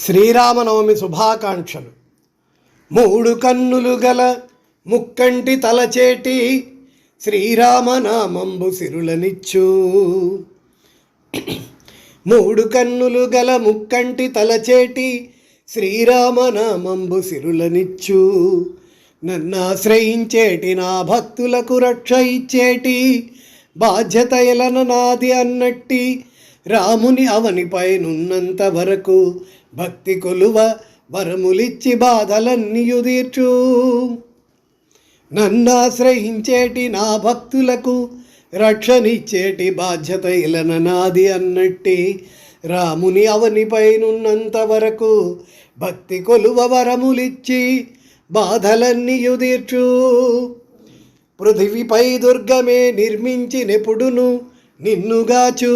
శ్రీరామనవమి శుభాకాంక్షలు. మూడు కన్నులు గల ముక్కంటి తలచేటి శ్రీరామనామంబు సిరులనిచ్చు. మూడు కన్నులు గల ముక్కంటి తలచేటి శ్రీరామనామంబు సిరులనిచ్చు. నన్నాశ్రయించేటి నా భక్తులకు రక్ష ఇచ్చేటి బాధ్యత ఎలన నాది అన్నట్టి రాముని అవనిపైనున్నంత వరకు భక్తి కొలువ వరములిచ్చి బాధలన్నీయు తీర్చు నన్నాశ్రయించేటి నా భక్తులకు రక్షనిచ్చేటి బాధ్యత ఇలన నాది అన్నట్టి రాముని అవనిపైనున్నంత వరకు భక్తి కొలువ వరములిచ్చి బాధలన్నీయు తీర్చు పృథివిపై దుర్గమే నిర్మించినెప్పుడును నిన్నుగాచూ.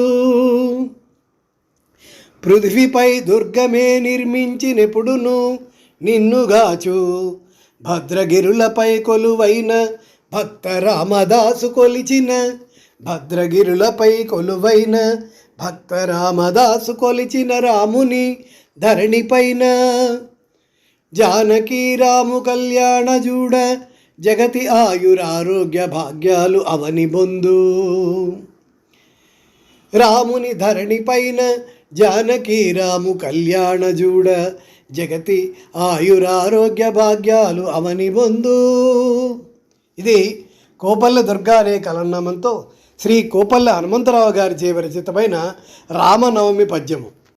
పృథ్వీపై దుర్గమే నిర్మించినెప్పుడును నిన్నుగాచు. భద్రగిరులపై కొలువైన భక్త రామదాసు కొలిచిన భద్రగిరులపై కొలువైన భక్త రామదాసు కొలిచిన రాముని ధరణిపైన. జానకి రాము కళ్యాణ జూడ జగతి ఆయురారోగ్య భాగ్యాలు అవని బొందు. రాముని ధరణి పైన జానకి రాము కళ్యాణ జూడ. జగతి ఆయురారోగ్య భాగ్యాలు అవని బొందు. ఇది కోపల్ల దుర్గా అనే కలనామంతో శ్రీ కోపల్ల హనుమంతరావు గారి చేత రచితమైన రామనవమి పద్యము.